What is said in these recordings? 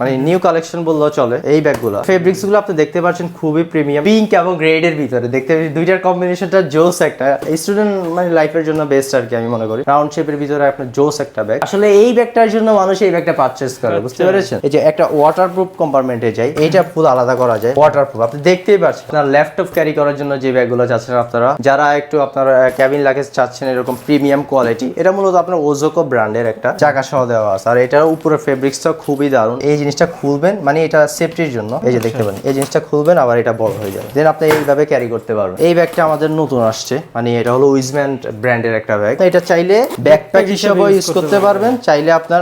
মানে new collection বললেও চলে এই ব্যাগগুলো। ফেব্রিক্সগুলো আপনি দেখতে পাচ্ছেন খুবই প্রিমিয়াম পিঙ্ক এবং রেড এর ভিতরে। দেখতে পাচ্ছেন দুইটার কম্বিনেশনটা জোস একটা। স্টুডেন্ট মানে লাইফের জন্য বেস্ট আর কি আমি মনে করি। রাউন্ড শেপের ভিতরে আপনার জোস একটা ব্যাগ আসলে এই ব্যাগটার জন্য মানুষ এই ব্যাগটা পারচেস করে বুঝতে পেরেছেন? এই যে একটা ওয়াটার ওয়াটারপ্রুফ কম্পার্টমেন্টে যায় এইটা ফুল আলাদা করা যায় ওয়াটারপ্রুফ আপনি দেখতেই পাচ্ছেন আপনার ল্যাপটপ ক্যারি করার জন্য যে ব্যাগগুলো চাচ্ছেন আপনারা যারা একটু আপনার ক্যাবিন লাগেজ চাচ্ছেন এরকম প্রিমিয়াম কোয়ালিটি এটা মূলত আপনার ওজোকো ব্র্যান্ডের একটা চাকা সহ দেওয়া আছে। আর এটার উপরে ফেব্রিক্সটা খুবই দারুণ। এই জিনিসটা খুলবেন মানে এটা সেফটির জন্য। এই যে দেখতে পারেন এই জিনিসটা খুলবেন আবার এটা বড় হয়ে যাবে। দেন আপনি এইভাবে ক্যারি করতে পারবেন। এই ব্যাগটা আমাদের নতুন আসছে মানে এটা হলো উইজম্যান ব্র্যান্ডের একটা ব্যাগ এটা চাইলে ব্যাকপ্যাক হিসেবে ইউজ করতে পারবেন। চাইলে আপনার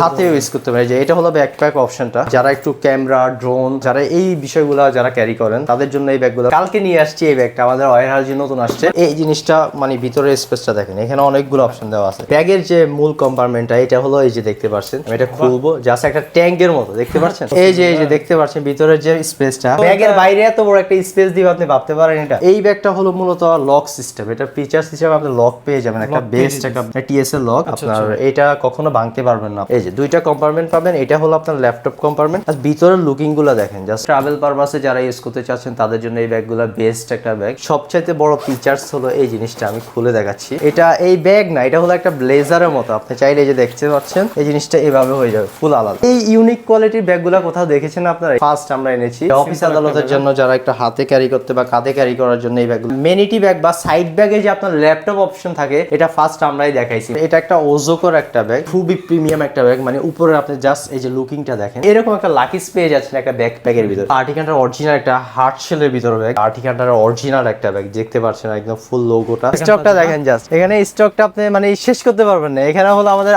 হাতে ইউজ করতে পারেন যে এটা হলো ব্যাকপ্যাক অপশনটা যারা একটু ক্যামেরা ড্রোন যারা এই বিষয়গুলো যারা ক্যারি করেন তাদের জন্য এই ব্যাগগুলো কালকে নিয়ে আসছি এই ব্যাগটা আমাদের ওয়ার হাউসে নতুন আসছে। এই জিনিসটা মানে ভিতরে স্পেসটা দেখেন এখানে অনেকগুলো অপশন দেওয়া আছে। ব্যাগের যে মূল কম্পার্টমেন্টটা এটা হলো এই যে দেখতে পাচ্ছেন আমি এটা খুলবো। জাস্ট একটা ট্যাঙ্কের মতো। দেখতে পাচ্ছেন? এই যে এই যে দেখতে পাচ্ছেন ভিতরের যে স্পেসটা ব্যাগের বাইরে এত বড় একটা স্পেস দিয়ে আপনি ভাবতে পারেন এটা। এই ব্যাগটা হলো মূলত লক সিস্টেম এটা ফিচার্স হিসেবে আপনি লক পেয়ে যাবেন একটা বেস্ট একটা টিএসএল লক আপনার এটা কখনো ভাঙতে পারবেন না। এই যে দুইটা কম্পার্টমেন্ট পাবেন এটা হলো আপনার ল্যাপটপ কম্পার্টমেন্ট আর ভিতরের লুকিংগুলো দেখেন জাস্ট ট্রাভেল পারপাসে যারা ইউজ করতে চাচ্ছেন তাদের জন্য এই ব্যাগগুলো বেস্ট একটা ব্যাগ সবচাইতে বড় ফিচার্স হলো এই জিনিসটা আমি খুলে দেখাচ্ছি। এটা এই ব্যাগ না এটা হলো একটা ব্লেজারের মতো আপনি চাইলে যে দেখতে পাচ্ছেন এই জিনিসটা এভাবে হয়ে যাবে ফুল আলাদা। এই ইউনিক কোয়ালিটির ব্যাগগুলো কোথাও দেখেছেন আপনারা? ফার্স্ট আমরা এনেছি। অফিস আদালতের জন্য। যারা একটা হাতে ক্যারি করতে বা কাঁধে ক্যারি করার জন্য এই ব্যাগগুলো মেনিটি ব্যাগ বা সাইড ব্যাগে যে আপনার ল্যাপটপ অপশন থাকে এটা ফার্স্ট আমরাই দেখাইছি। এটা একটা ওজোকর একটা ব্যাগ খুবই প্রিমিয়াম একটা ব্যাগ মানে উপরে আপনি জাস্ট এই যে লুকিংটা দেখেন। এরকম একটা লাকিস পেয়ে যাচ্ছেন একটা ব্যাগ প্যাকের ভিতরে। আর্টিকানটার অরিজিনাল একটা হার্ট শেলের ভিতরে ব্যাগ আর্টিকানটার অরিজিনাল একটা ব্যাগ দেখতে পাচ্ছেন একদম ফুল লোগোটা স্টকটা দেখেন জাস্ট এখানে স্টকটা আপনি মানে শেষ করতে পারবেন না। এখানে হলো আমাদের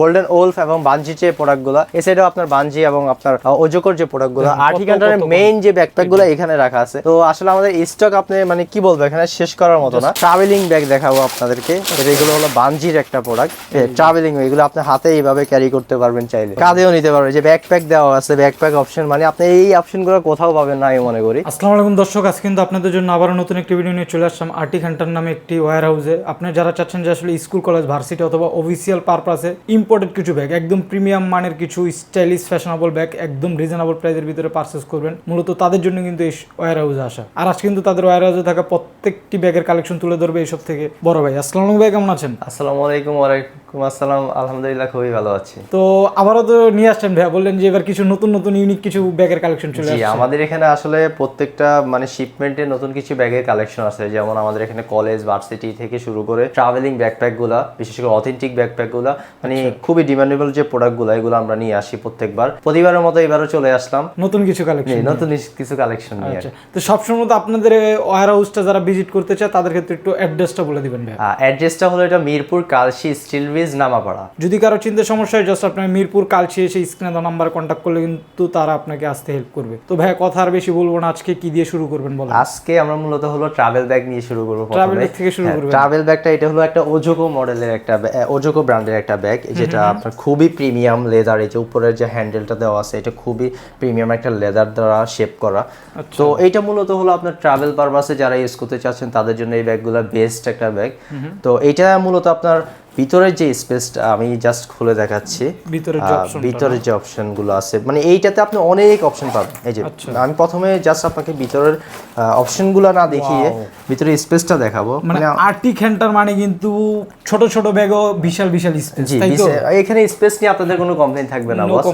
গোল্ডেন ওলফ এবং বানজি যে প্রোডাক্টগুলো এ সাইডেও আপনার বানজি এবং আপনার ওজোকোর যে প্রোডাক্টগুলো আর্টিকানটার মেইন যে ব্যাকপ্যাকগুলো এখানে রাখা আছে। তো আসলে আমাদের স্টক আপনি মানে কি বলব এখানে শেষ করার মতো না। ট্রাভেলিং ব্যাগ দেখাবো আপনাদেরকে। এগুলো হলো বানজির একটা প্রোডাক্ট ট্রাভেলিং এগুলো আপনি হাতে এইভাবে ক্যারি করতে পারবেন চাইলে। কাঁধেও নিতে পারবেন। যে ব্যাকপ্যাক দেওয়া আছে ব্যাকপ্যাক অপশন মানে আপনি এই অপশনগুলো কোথাও পাবেন না আমি মনে করি। আসসালামু আলাইকুম দর্শক আজকে কিন্তু আপনাদের জন্য আবার নতুন একটি ভিডিও নিয়ে চলে আসলাম। আর্টি ঘণ্টার নামে একটি ওয়্যার হাউসে আপনার যারা চাচ্ছেন যে আসলে স্কুল কলেজ ভার্সিটি অথবা অফিসিয়াল পারপাসে ইম্পোর্টেড কিছু ব্যাগ একদম প্রিমিয়াম মানের কিছু স্টাইলিশ ফ্যাশনেবল ব্যাগ একদম রিজনেবল প্রাইসের ভিতরে পারচেস করবেন। মূলত তাদের জন্য কিন্তু এই ওয়ার হাউসে আসা। আর আজকে কিন্তু তাদের ওয়ার হাউসে থাকা প্রত্যেকটি ব্যাগের কালেকশন তুলে ধরবে এইসব থেকে। বড় ভাই, আসসালাম ভাই কেমন আছেন? আসসালামু আলাইকুম, ওয়ালাইকুম আসসালাম। আলহামদুলিল্লাহ খুবই ভালো আছি। তো আবারও তো নিয়ে আসছেন ভাইয়া বললেন যে এবার কিছু নতুন নতুন ইউনিক কিছু ব্যাগের কালেকশন চলে আসছে। আমাদের এখানে আসলে প্রত্যেকটা মানে শিপমেন্টে নতুন কিছু ব্যাগের কালেকশন আছে। যেমন আমাদের এখানে কলেজ ভার্সিটি থেকে শুরু করে ট্রাভেলিং ব্যাকপ্যাকগুলা বিশেষ করে অথেন্টিক ব্যাকপ্যাকগুলা মানে খুবই ডিমান্ডেবল যে প্রোডাক্টগুলা এগুলো আমরা নিয়ে আসি প্রত্যেকবার। প্রতিবারের মতো এবারও চলে আসলাম। নতুন কিছু কালেকশন নতুন কিছু কালেকশন নিয়ে। আচ্ছা তো সবসময় তো আপনাদের ওয়ার হাউসটা যারা ভিজিট করতে চায় তাদের ক্ষেত্রে একটু অ্যাড্রেসটা বলে দিবেন ভাই অ্যাড্রেসটা হলো এটা মিরপুর কালশি স্টিল ব্রিজ নামাপাড়া যদি কারও চিন্তা সমস্যা হয় জাস্ট আপনার মিরপুর কালচি এসে স্ক্রিনে দেওয়া নাম্বার কন্ট্যাক্ট করলে কিন্তু তারা আপনাকে আসতে হেল্প করবে। তো ভাইয়া কথা আর বেশি বলব না আজকে কি দিয়ে শুরু করবেন বলেন? আজকে আমরা মূলত হলো ট্রাভেল ব্যাগ নিয়ে শুরু করব Travel bag থেকে শুরু করবেন। ট্রাভেল ব্যাগটা এটা হলো একটা ওজোকো মডেলের একটা ওজোকো ব্র্যান্ডের একটা ব্যাগ যেটা আপনার খুবই প্রিমিয়াম লেদার এই যে উপরের যে হ্যান্ডেলটা দেওয়া আছে এটা খুবই প্রিমিয়াম একটা লেদার দ্বারা শেপ করা। আচ্ছা। তো এটা মূলত হলো আপনার ট্রাভেল পারপাসে যারা ইউজ করতে চাচ্ছেন তাদের জন্য এই ব্যাগগুলো বেস্ট একটা ব্যাগ তো এটা মূলত আপনার ভিতরের যে স্পেসটা আমি জাস্ট খুলে দেখাচ্ছি ভিতরের যে ভিতরের অপশনগুলো আছে মানে এইটাতে আপনি অনেক অপশন পাবেন। এই যে আচ্ছা। আমি প্রথমে জাস্ট আপনাকে ভিতরের অপশনগুলো না দেখিয়ে ভিতরে স্পেসটা দেখাবো। মানে আর্টি ঘণ্টার মানে কিন্তু ছোট ছোট ব্যাগও বিশাল বিশাল স্পেস তাই তো? এখানে স্পেস নিয়ে আপনাদের কোনো কমপ্লেইন থাকবে না বস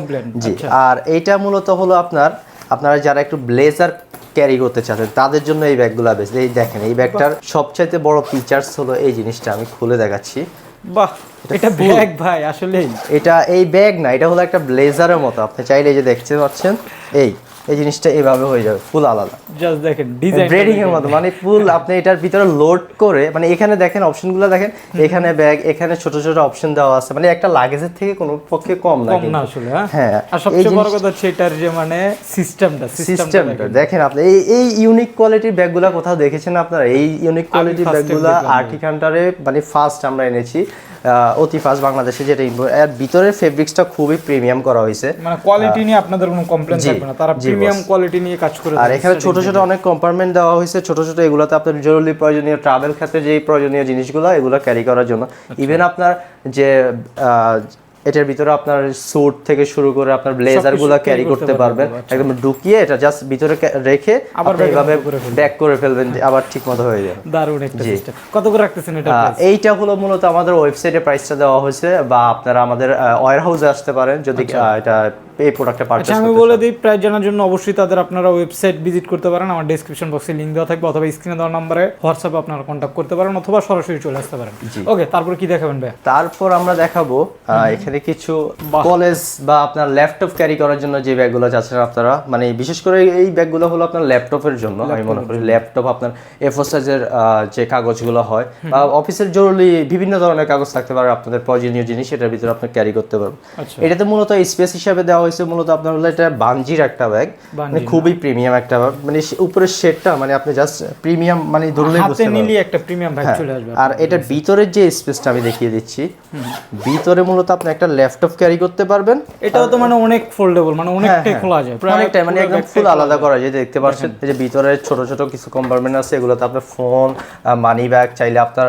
জি আচ্ছা। আর এইটা মূলত হলো আপনার আপনারা যারা একটু ব্লেজার ক্যারি করতে চাচ্ছেন তাদের জন্য এই ব্যাগগুলো বেশ এই দেখেন এই ব্যাগটার সবচাইতে বড় ফিচার্স হলো এই জিনিসটা আমি খুলে দেখাচ্ছি। বাহ এটা ব্যাগ ভাই আসলেই। এটা এই ব্যাগ না এটা হলো একটা ব্লেজারের মতো। আপনি চাইলে যে দেখতে পাচ্ছেন এই। এই জিনিসটা এইভাবে হয়ে যাবে ফুল আলাদা। জাস্ট দেখেন ডিজাইন ব্রেডিং এর মতো মানে ফুল আপনি এটার ভিতরে লোড করে মানে এখানে দেখেন অপশনগুলো দেখেন এখানে ব্যাগ এখানে ছোট ছোট অপশন দেওয়া আছে মানে একটা লাগেজের থেকে কোনো পক্ষে কম না কম কিন্তু। না আসলে হ্যাঁ? হ্যাঁ আর সবচেয়ে বড় কথা হচ্ছে এটার যে মানে সিস্টেমটা সিস্টেমটা দেখেন। আপনি এই এই ইউনিক কোয়ালিটির ব্যাগগুলো কোথাও দেখেছেন আপনারা? এই ইউনিক কোয়ালিটির ব্যাগগুলো দেখলাম ভাই। আর্টি কাউন্টারে মানে ফার্স্ট আমরা এনেছি অতি ফাস্ট বাংলাদেশে যেটা import- এর ভিতরের ফেব্রিক্সটা খুবই প্রিমিয়াম করা হয়েছে। মানে কোয়ালিটি নিয়ে আপনাদের কোনো কমপ্লেন থাকবে না তারা প্রিমিয়াম কোয়ালিটি নিয়ে কাজ করে আর এখানে ছোট ছোট অনেক কম্পার্টমেন্ট দেওয়া হয়েছে ছোট ছোট এগুলোতে আপনার জরুরি প্রয়োজনীয় ট্রাভেল ক্ষেত্রে যে প্রয়োজনীয় জিনিসগুলো এগুলো ক্যারি করার জন্য। আচ্ছা। ইভেন আপনার যে আহ, এটার ভিতরে আপনার স্যুট থেকে শুরু করে আপনার ব্লেজারগুলো ক্যারি করতে করতে পারবেন। একদম ঢুকিয়ে এটা জাস্ট ভিতরে রেখে আবার আপনি এইভাবে। ব্যাক করে ফেলবেন। আবার ঠিক মতো হয়ে যাবে। দারুণ একটা সিস্টেম কত করে রাখতেছেন এটা এইটা হলো মূলত আমাদের ওয়েবসাইটে প্রাইসটা দেওয়া হয়েছে বা আপনারা আমাদের ওয়ার হাউসে আসতে পারেন যদি এটা এই প্রোডাক্টটা আচ্ছা পারচেজ আমি বলে দিই প্রাইস জানার জন্য অবশ্যই তাদের আপনারা ওয়েবসাইট ভিজিট করতে পারেন। আমার ডেসক্রিপশন বক্সে লিংক দেওয়া থাকবে অথবা স্ক্রিনে দেওয়া নাম্বারে হোয়াটসঅ্যাপে আপনারা কন্ট্যাক্ট করতে পারেন অথবা সরাসরি চলে আসতে পারেন। ওকে তারপর কি দেখাবেন ভাই তারপর আমরা দেখাবো আহ, এখানে কিছু কলেজ বা আপনার ল্যাপটপ ক্যারি করার জন্য যে ব্যাগগুলো চাচ্ছেন আপনারা মানে বিশেষ করে এই ব্যাগগুলো হলো আপনার ল্যাপটপের জন্য আমি মনে করি ল্যাপটপ আপনার এফোর সাইজের যে কাগজগুলো হয় বা অফিসের জরুরি বিভিন্ন ধরনের কাগজ থাকতে পারে আপনাদের প্রয়োজনীয় জিনিস এটার ভিতরে আপনি ক্যারি করতে পারবেন। আচ্ছা। এটাতে মূলত স্পেস হিসাবে দেওয়া হয়েছে মূলত আপনার হলো এটা বাঞ্জির একটা ব্যাগ মানে খুবই প্রিমিয়াম একটা bag। মানে উপরের শেডটা মানে আপনি জাস্ট প্রিমিয়াম মানে ধরলেই হাতে বুঝতে পারবেন। নিলে একটা প্রিমিয়াম ভাই চলে আসবে আর এটার ভিতরের যে স্পেসটা আমি দেখিয়ে দিচ্ছি ভিতরে মূলত আপনি একটা ল্যাপটপ ক্যারি করতে পারবেন। এটাও তো মানে অনেক ফোল্ডেবল মানে অনেকটাই খোলা যায়। অনেকটাই মানে একদম ফুল আলাদা করা যায় দেখতে পাচ্ছেন। এই যে ভিতরে ছোট ছোট কিছু কম্পার্টমেন্ট আছে এগুলোতে আপনার ফোন মানি ব্যাগ চাইলে আপনার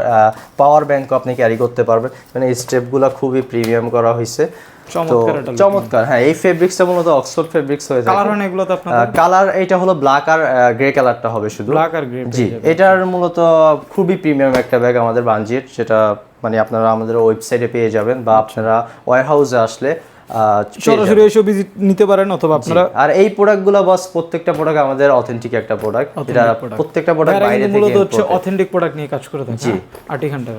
পাওয়ার ব্যাংক আপনি ক্যারি করতে পারবেন। মানে স্টেপগুলো খুবই প্রিমিয়াম করা হয়েছে চমৎকার হ্যাঁ এই ফেব্রিক্সটা মূলত অক্সফোর্ড ফেব্রিক্স হয়ে থাকে কালার এগুলো তো কালার এটা হলো ব্ল্যাক আর গ্রে কালারটা হবে শুধু। ব্ল্যাক আর গ্রে জি এটার মূলত খুবই প্রিমিয়াম একটা ব্যাগ আমাদের মানে আপনারা আমাদের ওয়েবসাইটে পেয়ে যাবেন বা আপনারা ওয়ার হাউসে আসলে সরাসরি এসে ভিজিট নিতে পারেন অথবা আপনারা আর এই প্রোডাক্টগুলো বস প্রত্যেকটা প্রোডাক্ট আমাদের অথেন্টিক একটা প্রোডাক্ট এটা প্রত্যেকটা প্রোডাক্ট বাইরে থেকে মূলত হচ্ছে অথেন্টিক প্রোডাক্ট নিয়ে কাজ করে থাকে আটি ঘণ্টা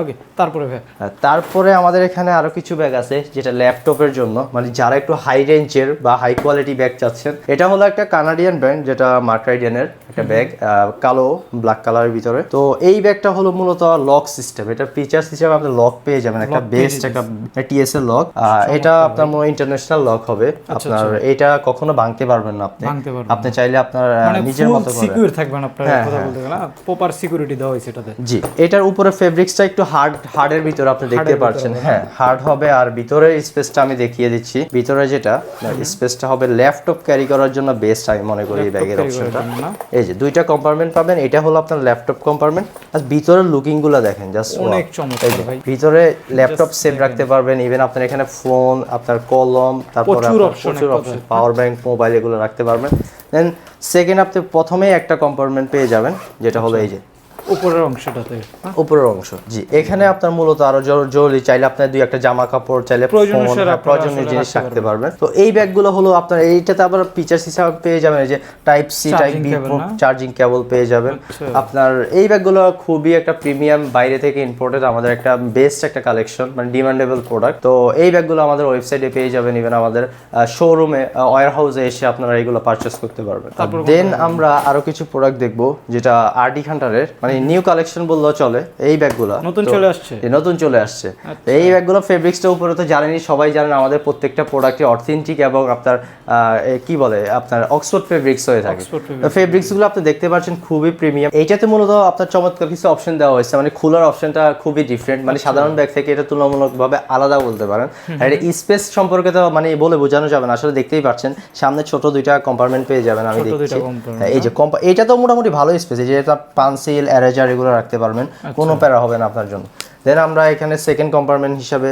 ওকে তারপরে ভাই? তারপরে আমাদের এখানে আরও কিছু ব্যাগ আছে যেটা ল্যাপটপের জন্য। মানে যারা একটু হাই রেঞ্জের বা হাই কোয়ালিটি ব্যাগ চাচ্ছেন এটা হলো একটা কানাডিয়ান ব্র্যান্ড যেটা মার্কাইডিয়ানের একটা ব্যাগ কালো ব্ল্যাক কালারের ভিতরে। তো এই ব্যাগটা হলো মূলত লক সিস্টেম এটা ফিচার্স হিসেবে আপনি লক পেয়ে যাবেন একটা বেস্ট একটা টিএস এর লক এটা আপনার মনে ইন্টারন্যাশনাল লক হবে। আপনার এটা কখনো ভাঙতে পারবেন না আপনি। আপনি চাইলে আপনার মানে নিজের মতো করে। সিকিউর থাকবেন আপনারা হ্যাঁ, কথা বলতে গেলে। প্রপার সিকিউরিটি দেওয়া হয়েছে এটাতে। জি এটার উপরে ফেব্রিক্সটা একটু হার্ড হার্ডের ভিতরে আপনি দেখতে পাচ্ছেন হ্যাঁ হার্ড হবে আর ভিতরের স্পেসটা আমি দেখিয়ে দিচ্ছি। ভিতরে যেটা স্পেসটা হবে ল্যাপটপ ক্যারি করার জন্য বেস্ট আমি মনে করি এই ব্যাগের অপশনটা এই যে দুইটা কম্পার্টমেন্ট পাবেন এটা হলো আপনার ল্যাপটপ কম্পার্টমেন্ট আর ভিতরের লুকিংগুলো দেখেন জাস্ট অনেক চমৎকার ভাই। ভিতরে ল্যাপটপ সেভ রাখতে পারবেন। ইভেন আপনার এখানে ফোন আপনার কলম তারপরে প্রচুর অপশন পাওয়ার ব্যাংক মোবাইল এগুলো রাখতে পারবেন। দেন সেকেন্ড আপনি প্রথমেই একটা কম্পার্টমেন্ট পেয়ে যাবেন যেটা হলো এই যে উপরের অংশটাতে হ্যাঁ? উপরের অংশ জি। এখানে আপনার মূলত আরও জরুরি চাইলে আপনার দুই একটা জামা কাপড় চাইলে প্রয়োজনীয় হ্যাঁ, জিনিস রাখতে পারবেন। তো এই ব্যাগগুলো হলো আপনার এইটাতে আবার ফিচার্স হিসাবে পেয়ে যাবেন যে type C type B charging cable পেয়ে যাবেন। আচ্ছা। আপনার এই ব্যাগগুলো খুবই একটা প্রিমিয়াম বাইরে থেকে ইম্পোর্টেড আমাদের একটা বেস্ট একটা কালেকশন মানে ডিমান্ডেবল প্রোডাক্ট তো এই ব্যাগগুলো আমাদের ওয়েবসাইটে পেয়ে যাবেন ইভেন আমাদের শোরুমে ওয়ার হাউসে এসে আপনারা এগুলো পারচেস করতে পারবেন। দেন আমরা আরও কিছু প্রোডাক্ট দেখব যেটা আরডি হান্টারের মানে নিউ কালেকশন বললেও চলে এই ব্যাগগুলো। নতুন চলে আসছে? নতুন চলে আসছে। এই ব্যাগগুলো ফেব্রিক্সটা উপরে তো জানেনই সবাই জানেন আমাদের প্রত্যেকটা প্রোডাক্টে অথেন্টিক এবং আপনার কি বলে আপনার অক্সফোর্ড ফেব্রিক্স হয়ে থাকে। Oxford fabrics। তো ফেব্রিক্সগুলো আপনি দেখতে পাচ্ছেন খুবই প্রিমিয়াম এইটাতে মূলত আপনার চমৎকার কিছু অপশন দেওয়া হয়েছে মানে খোলার অপশনটা খুবই ডিফারেন্ট মানে আচ্ছা। সাধারণ ব্যাগ থেকে এটা তুলনামূলকভাবে আলাদা বলতে পারেন। আর এটা স্পেস সম্পর্কে তো মানে বলে বোঝানো যাবে না আসলে দেখতেই পাচ্ছেন সামনে ছোট দুইটা কম্পার্টমেন্ট পেয়ে যাবেন আমি দেখছি। হ্যাঁ, এই যে এটা তো মোটামুটি ভালো স্পেস এই যে এটা পানসিল এরেজার এগুলো রাখতে পারবেন। আচ্ছা। কোনো প্যারা হবে না আপনার জন্য। দেন আমরা এখানে সেকেন্ড কম্পার্টমেন্ট হিসাবে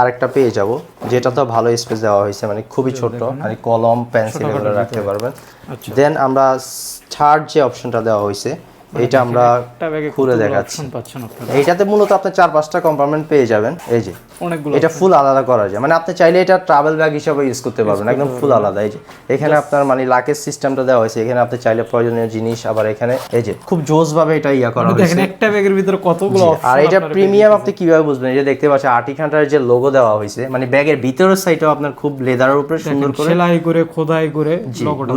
আরেকটা পেয়ে যাব। যেটা তো ভালো স্পেস দেওয়া হয়েছে মানে খুবই ছোট মানে কলম পেন্সিল এগুলো রাখতে পারবেন। আচ্ছা। দেন আমরা থার্ড যে অপশনটা দেওয়া হয়েছে এটা আমরা খুলে দেখাচ্ছি। পাচ্ছেন আপনারা? এইটাতে মূলত আপনি চার পাঁচটা কম্পার্টমেন্ট পেয়ে যাবেন। এই যে অনেকগুলো এটা ফুল আলাদা করা যায়। মানে আপনি চাইলে এটা ট্রাভেল ব্যাগ হিসাবে ইউজ করতে পারবেন একদম ফুল আলাদা। এই যে এখানে আপনার মানে লাকেজ সিস্টেমটা দেওয়া হয়েছে। এখানে আপনি চাইলে প্রয়োজনীয় জিনিস আবার এখানে এই যে খুব জোস ভাবে এটা ইয়া করা হয়েছে। দেখেন একটা ব্যাগের ভিতরে কতগুলো আর এটা প্রিমিয়াম আপনি কীভাবে বুঝবেন? এই যে দেখতে পাচ্ছেন আর্টিখানটার যে লোগো দেওয়া হয়েছে মানে ব্যাগের ভিতরের সাইডটাও আপনার খুব লেদারের উপরে সুন্দর করে সেলাই করে খোদাই করে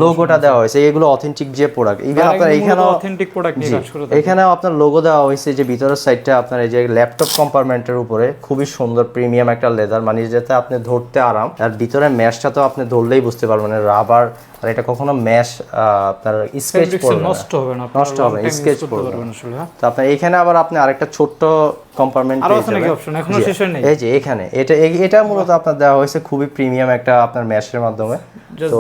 লোগোটা দেওয়া হয়েছে। এগুলো অথেন্টিক যে প্রোডাক্ট ইভেন আপনার এখানেও অথেন্টিক প্রোডাক্ট এখানেও আপনার লোগো দেওয়া হয়েছে যে ভিতরের সাইডটা আপনার এই যে ল্যাপটপ কম্পার্টমেন্টের উপরে খুবই সুন্দর প্রিমিয়াম একটা লেদার মানে যেটা আপনি ধরতে আরাম। আর ভিতরে ম্যাশটা তো আপনি ধরলেই বুঝতে পারবেন রাবার আর এটা কখনো ম্যাশ আপনার স্কেচ পড়বে নষ্ট হবে না নষ্ট হবে স্কেচ পড়বে হ্যাঁ? তো আপনার এখানে আবার আপনি আরেকটা ছোট্ট কম্পার্টমেন্ট আরও আছে নাকি অপশন এখনও শেষ হয় নাই এই যে এখানে এটা এটা মূলত আপনার দেওয়া হয়েছে খুবই প্রিমিয়াম একটা আপনার ম্যাশের মাধ্যমে। তো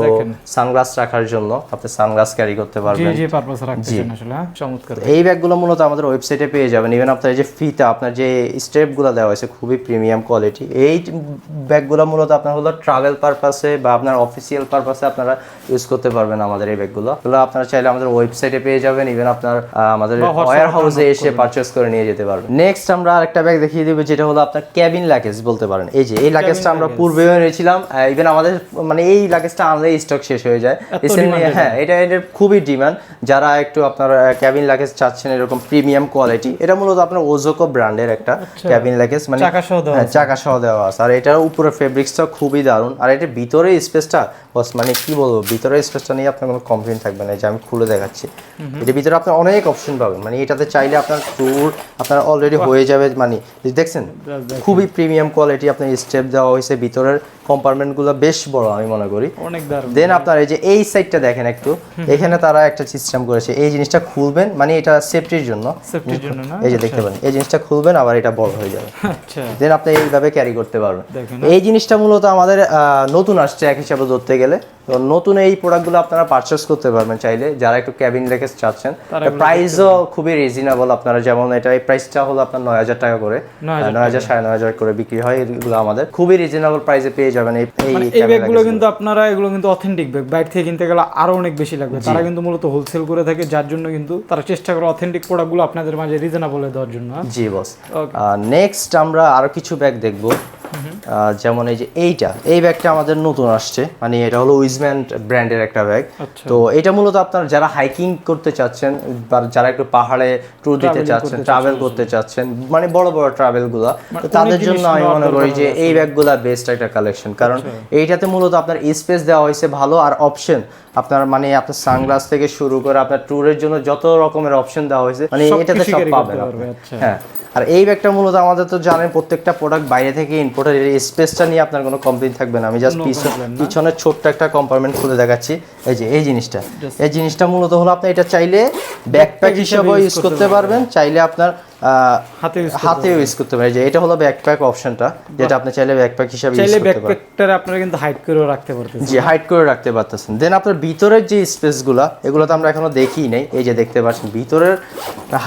সানগ্লাস রাখার জন্য আপনি সানগ্লাস ক্যারি করতে পারবেন। যে পারপাস রাখতেছেন আসলে হ্যাঁ? চমৎকার। এই ব্যাগগুলো মূলত আমাদের ওয়েবসাইটে পেয়ে যাবেন। ইভেন আপনার যে ফিতা আপনার যে স্টেপগুলো দেওয়া হয়েছে খুবই প্রিমিয়াম কোয়ালিটি এই ব্যাগগুলো মূলত আপনার হলো ট্রাভেল পারপাসে বা আপনার অফিসিয়াল পারপাসে আপনারা ইউজ করতে পারবেন আমাদের এই ব্যাগগুলো। এগুলো আপনারা চাইলে আমাদের ওয়েবসাইটে পেয়ে যাবেন। ইভেন আপনার আমাদের বা হাউসে এসে পারচেস করে নিয়ে যেতে পারবেন। নেক্সট আমরা আরেকটা ব্যাগ দেখিয়ে দিব যেটা হলো আপনার ক্যাবিন লাগেজ বলতে পারেন। এই যে এই লাগেজটা আমরা পূর্বেও এনেছিলাম ইভেন আমাদের মানে এই লাগেজটা আনলেই স্টক শেষ হয়ে যায়। হ্যাঁ এটা এটার খুবই ডিমান্ড যারা একটু আপনার ক্যাবিন লাগেজ চাচ্ছেন এরকম প্রিমিয়াম কোয়ালিটি এটা মূলত আপনার ওজোকো ব্র্যান্ডের একটা ক্যাবিন লাগেজ মানে চাকা সহ দেওয়া হ্যাঁ, দেওয়া আছে। আর এটার উপরে ফেব্রিক্সটা খুবই দারুণ। আর এটার ভিতরে স্পেসটা বস মানে কি বলব ভিতরে স্পেসটা নিয়ে আপনার কোনো কমপ্লেন থাকবে না। যে আমি খুলে দেখাচ্ছি। এটার ভিতরে আপনার অনেক অপশন পাবেন। মানে এটাতে চাইলে আপনার ট্যুর আপনার অলরেডি হয়ে যাবে মানে দেখছেন? খুবই প্রিমিয়াম কোয়ালিটি আপনার স্টেপ দেওয়া হয়েছে ভিতরের। কম্পার্টমেন্টগুলো বেশ বড় আমি মনে করি। অনেক দেন আপনার এই যে এই সাইডটা দেখেন একটু এখানে তারা একটা সিস্টেম করেছে। এই জিনিসটা খুলবেন মানে এটা সেফটির জন্য। সেফটির জন্য না? এই যে দেখতে পারেন এই জিনিসটা খুলবেন আবার এটা বড় হয়ে যাবে। আচ্ছা। দেন আপনি এইভাবে ক্যারি করতে পারবেন। দেখেন। এই জিনিসটা মূলত আমাদের নতুন আসছে এক হিসাবে ধরতে গেলে। তো নতুন এই প্রোডাক্টগুলো আপনারা পারচেস করতে পারবেন চাইলে। যারা একটু ক্যাবিন রেখে চাচ্ছেন প্রাইসও খুবই রিজনেবল আপনারা। যেমন এটা এই প্রাইসটা হলো আপনার নয় হাজার টাকা করে। 9,000 নয় হাজার সাড়ে নয় হাজার করে বিক্রি হয়। এগুলো আমাদের খুবই রিজনেবল প্রাইসে পেয়ে যাবেন এই এই মানে ব্যাগগুলো কিন্তু আপনারা এগুলো কিন্তু অথেন্টিক ব্যাগ বাইরে থেকে কিনতে গেলে আরও অনেক বেশি লাগবে। তারা কিন্তু মূলত হোলসেল করে থাকে যার জন্য কিন্তু তারা চেষ্টা করে অথেন্টিক প্রোডাক্টগুলো আপনাদের মাঝে রিজনেবল দেওয়ার জন্য হ্যাঁ? জি বস নেক্সট আমরা আরও কিছু ব্যাগ দেখব। যেমন এই যে এইটা এই ব্যাগটা আমাদের নতুন আসছে। মানে এটা হলো উইজম্যান ব্র্যান্ডের একটা ব্যাগ। আচ্ছা। তো এটা মূলত আপনার যারা হাইকিং করতে চাচ্ছেন বা যারা একটু পাহাড়ে ট্যুর দিতে চাচ্ছেন ট্রাভেল করতে চাচ্ছেন মানে বড় বড় ট্রাভেলগুলা তো তাদের জন্য আমি মনে করি যে এই ব্যাগগুলা বেস্ট একটা কালেকশন কারণ এইটাতে মূলত আপনার স্পেস দেওয়া হয়েছে ভালো আর অপশন আপনার মানে আপনার সানগ্লাস থেকে শুরু করে আপনার ট্যুরের জন্য যত রকমের অপশন দেওয়া হয়েছে মানে এটাতে সব পাবেন। আচ্ছা। হ্যাঁ। আর এই ব্যাগটা মূলত আমাদের তো জানেন প্রত্যেকটা প্রোডাক্ট বাইরে থেকে ইম্পোর্টের এর স্পেসটা নিয়ে আপনার কোনো কমপ্লেন থাকবে না। আমি জাস্ট পিছনের পিছনে ছোট্ট একটা কম্পার্টমেন্ট খুলে দেখাচ্ছি। এই যে এই জিনিসটা। এই জিনিসটা মূলত হলো আপনি এটা চাইলে ব্যাকপ্যাক হিসেবে ইউজ করতে পারবেন। চাইলে আপনার হাতে ইউজ করতে পারেন যে এটা হলো ব্যাকপ্যাক অপশনটা যেটা আপনি চাইলে ব্যাকপ্যাক হিসেবে চাইলে আপনারা কিন্তু হাইড করেও রাখতে পারতেছেন। জি হাইড করে রাখতে পারতেছেন। দেন আপনার ভিতরের যে স্পেসগুলো এগুলো তো আমরা এখনও দেখিই নাই। এই যে দেখতে পাচ্ছেন ভিতরের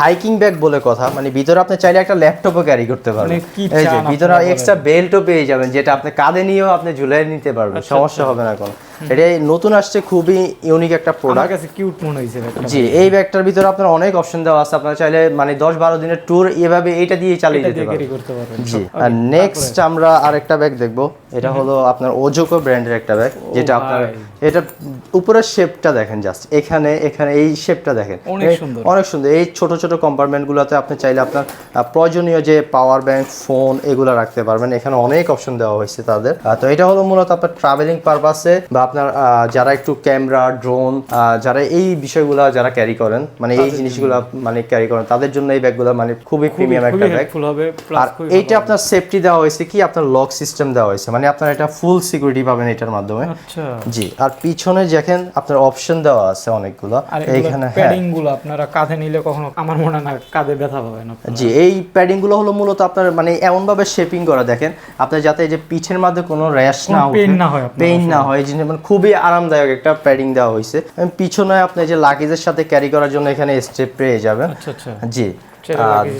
হাইকিং ব্যাগ বলে কথা মানে ভিতরে আপনি চাইলে একটা ল্যাপটপও ক্যারি করতে পারবেন। মানে এই যে ভিতরে এক্সট্রা বেল্টও পেয়ে যাবেন যেটা আপনি কাঁধে নিয়েও আপনি ঝুলাই নিতে পারবেন। আচ্ছা, সমস্যা হবে না কোনো। এটা নতুন আসছে খুবই ইউনিক একটা প্রোডাক্ট কাছে কিউট মনে হয়েছে জি এই ব্যাগটার ভিতরে আপনার অনেক অপশন দেওয়া আছে। আপনারা চাইলে মানে দশ বারো দিনের ট্যুর এভাবে এইটা দিয়ে চালিয়ে যেতে পারবেন। জি আর নেক্সট আমরা আরেকটা ব্যাগ দেখব। এটা হলো আপনার ওজোকো ব্র্যান্ডের একটা ব্যাগ যেটা আপনার। এটা উপরের শেপটা দেখেন জাস্ট এখানে এখানে এই শেপটা দেখেন। অনেক সুন্দর। অনেক সুন্দর। এই ছোট ছোট কম্পার্টমেন্টগুলোতে আপনি চাইলে আপনার প্রয়োজনীয় যে পাওয়ার ব্যাংক ফোন এগুলো রাখতে পারবেন। এখানে অনেক অপশন দেওয়া হয়েছে তাদের। তো এটা হলো মূলত আপনার ট্রাভেলিং পারপাসে বা আপনার যারা একটু ক্যামেরা ড্রোন যারা এই বিষয়গুলো যারা ক্যারি করেন মানে এই জিনিসগুলো মানে ক্যারি করেন তাদের জন্য এই ব্যাগগুলো মানে খুবই প্রিমিয়াম একটা ব্যাগ আর এইটা আপনার সেফটি দেওয়া হয়েছে কি? আপনার লক সিস্টেম দেওয়া হয়েছে। মানে আপনার এটা ফুল সিকিউরিটি পাবেন এটার মাধ্যমে। আচ্ছা। জি আর পিছনে দেখেন আপনার অপশন দেওয়া আছে অনেকগুলো এইখানে প্যাডিংগুলো আপনারা কাঁধে নিলে কখনো আমার মনে না কাঁধে ব্যথা পাবেন। জি এই প্যাডিংগুলো হলো মূলত আপনার মানে এমন ভাবে শেপিং করা দেখেন আপনার যাতে এই যে পিঠের মধ্যে কোনো র্যাশ না pain না হয় পেইন না হয় এই মানে খুবই আরামদায়ক একটা প্যাডিং দেওয়া হয়েছে। পিছনে আপনি যে লাগেজের সাথে ক্যারি করার জন্য এখানে স্টেপ পেয়ে যাবেন। আচ্ছা আচ্ছা। জি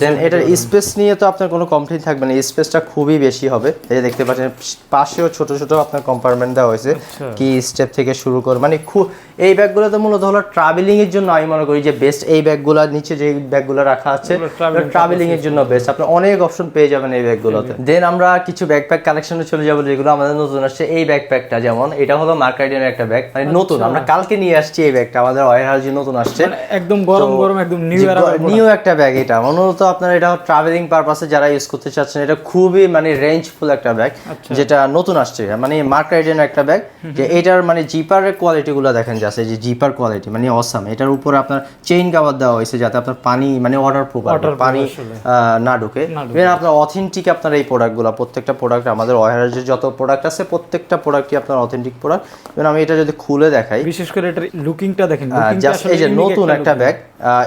দেন এটার স্পেস নিয়ে তো আপনার কোনো কমপ্লেন থাকবে না। স্পেসটা খুবই বেশি হবে। এই যে দেখতে পাচ্ছেন পাশেও ছোট ছোট আপনার কম্পার্টমেন্ট দেওয়া হয়েছে। আচ্ছা। কি স্টেপ থেকে শুরু করে মানে খুব এই ব্যাগগুলো তো মূলত হলো ট্রাভেলিং এর জন্য আমি মনে করি যে বেস্ট এই ব্যাগগুলোর নিচে যে ব্যাগগুলো রাখা আছে ট্রাভেলিং এর জন্য বেস্ট আপনি অনেক অপশন পেয়ে যাবেন এই ব্যাগগুলোতে। দেন আমরা কিছু ব্যাকপ্যাক কালেকশনে চলে যাব যেগুলো আমাদের নতুন আসছে। এই ব্যাকপ্যাকটা যেমন এটা হলো মার্কাইডেনের একটা ব্যাগ মানে নতুন আমরা কালকে নিয়ে আসছি এই ব্যাগটা আমাদের ওয়ার হাউসে নতুন আসছে। মানে একদম গরম গরম একদম নিউ নিউ একটা ব্যাগ এটা। মূলত আপনার এটা ট্রাভেলিং পারপাসে যারা ইউজ করতে চাচ্ছেন এটা খুবই মানে রেঞ্জফুল একটা ব্যাগ আচ্ছা। যেটা নতুন আসছে। মানে মার্ক রাইডেন একটা ব্যাগ যে এটার মানে জিপারের কোয়ালিটি গুলো দেখেন যাচ্ছে যে জিপার কোয়ালিটি মানে অসাম এটার উপরে আপনার চেইন কাভার দেওয়া হয়েছে যাতে আপনার পানি মানে ওয়াটার প্রুফ পানি না ঢুকে। আপনার অথেন্টিক আপনার এই প্রোডাক্টগুলো প্রত্যেকটা প্রোডাক্ট আমাদের ওয়ারহাউসের যত প্রোডাক্ট আছে প্রত্যেকটা প্রোডাক্টই আপনার অথেন্টিক প্রোডাক্ট ইভেন আমি এটা যদি খুলে দেখাই বিশেষ করে এটার লুকিংটা দেখেন এই যে নতুন একটা ব্যাগ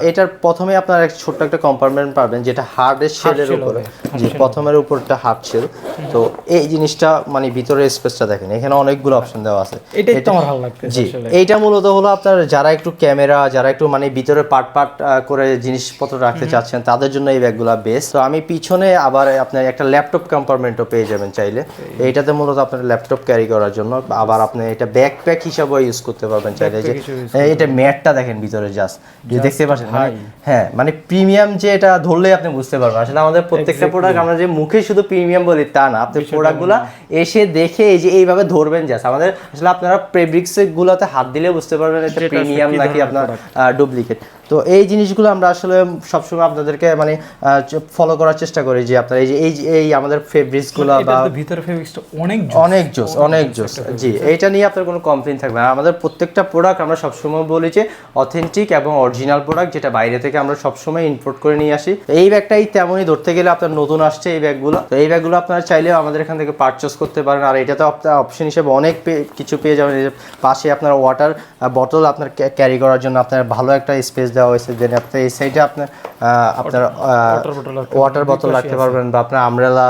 এটার প্রথমে আপনার এক ছোট্ট একটা কম্পার্টমেন্ট পাবেন যেটা হার্ডের শেলের উপরে। জি প্রথমের উপরটা হার্ড শেল তো এই জিনিসটা মানে ভিতরে স্পেসটা দেখেন এখানে অনেকগুলো অপশন দেওয়া আছে। এটাই তো আমার ভালো লাগতেছে জি এইটা মূলত হলো আপনার যারা একটু ক্যামেরা যারা একটু মানে ভিতরে পার্ট পার্ট করে জিনিসপত্র রাখতে চাচ্ছেন তাদের জন্য এই ব্যাগগুলো বেস্ট তো আমি পিছনে আবার আপনার একটা ল্যাপটপ কম্পার্টমেন্টও পেয়ে যাবেন চাইলে। এইটাতে মূলত আপনার ল্যাপটপ ক্যারি করার জন্য। আবার আপনি এটা ব্যাকপ্যাক হিসাবেও ইউজ করতে পারবেন চাইলে। যে এটা ম্যাটটা দেখেন ভিতরে জাস্ট যে দেখতে মানে হ্যাঁ মানে প্রিমিয়াম যে এটা ধরলেই আপনি বুঝতে পারবেন। আসলে আমাদের প্রত্যেকটা প্রোডাক্ট আমরা যে মুখে শুধু প্রিমিয়াম বলি তা না। আপনি প্রোডাক্টগুলো এসে দেখে এই যে এইভাবে ধরবেন জাস্ট আমাদের আসলে আপনারা ফেব্রিক্স গুলোতে হাত দিলে বুঝতে পারবেন এটা প্রিমিয়াম নাকি আপনার ডুপ্লিকেট তো এই জিনিসগুলো আমরা আসলে সবসময় আপনাদেরকে মানে ফলো করার চেষ্টা করি যে আপনার এই যে এই যে- এই আমাদের ফেব্রিক্সগুলো বা ভিতরে ফেব্রিক্সটা অনেক অনেক জোস অনেক জোস জি এইটা নিয়ে আপনার কোনো কমপ্লেন থাকবে না। আমাদের প্রত্যেকটা প্রোডাক্ট আমরা সবসময় বলি যে অথেন্টিক এবং অরিজিনাল প্রোডাক্ট যেটা বাইরে থেকে আমরা সবসময় ইম্পোর্ট করে নিয়ে আসি। এই ব্যাগটাই তেমনই ধরতে গেলে আপনার নতুন আসছে এই ব্যাগগুলো। তো এই ব্যাগগুলো আপনারা চাইলেও আমাদের এখান থেকে পারচেস করতে পারেন। আর এটাতে আপনার অপশন হিসেবে অনেক কিছু পেয়ে যাবেন। পাশে আপনার ওয়াটার বটল আপনার ক্যারি করার জন্য আপনার ভালো একটা স্পেস দেওয়া হয়েছে দেন আপনার এই সাইডে আপনার আপনার ওয়াটার বোতল রাখতে পারবেন বা আপনার আমব্রেলা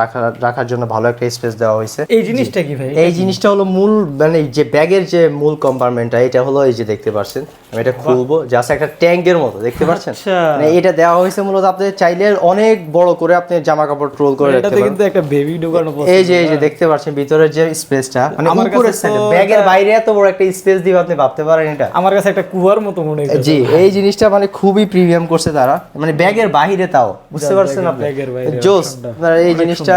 রাখার রাখার জন্য ভালো একটা স্পেস দেওয়া হয়েছে। এই জিনিসটা কি ভাই? এই জিনিসটা হলো মূল মানে যে ব্যাগের যে মূল কম্পার্টমেন্টটা এটা হলো এই যে দেখতে পাচ্ছেন আমি এটা খুলবো জাস্ট একটা ট্যাঙ্কের মতো দেখতে পাচ্ছেন? আচ্ছা। মানে এটা দেওয়া হয়েছে মূলত আপনি চাইলে অনেক বড় করে আপনি জামা কাপড় ট্রোল করে রাখতে পারেন। কিন্তু একটা বেবি ঢোকানো এই যে এই যে দেখতে পাচ্ছেন ভিতরের যে স্পেসটা মানে উপরের সাইডে ব্যাগের বাইরে এত বড় একটা স্পেস দিবে আপনি ভাবতে পারেন এটা। আমার কাছে একটা কুয়ার মতো মনে হয় জি এই জিনিসটা মানে খুবই প্রিমিয়াম করছে তারা। মানে ব্যাগের বাহিরে তাও বুঝতে পারছেন আপনি? জোস এই জিনিসটা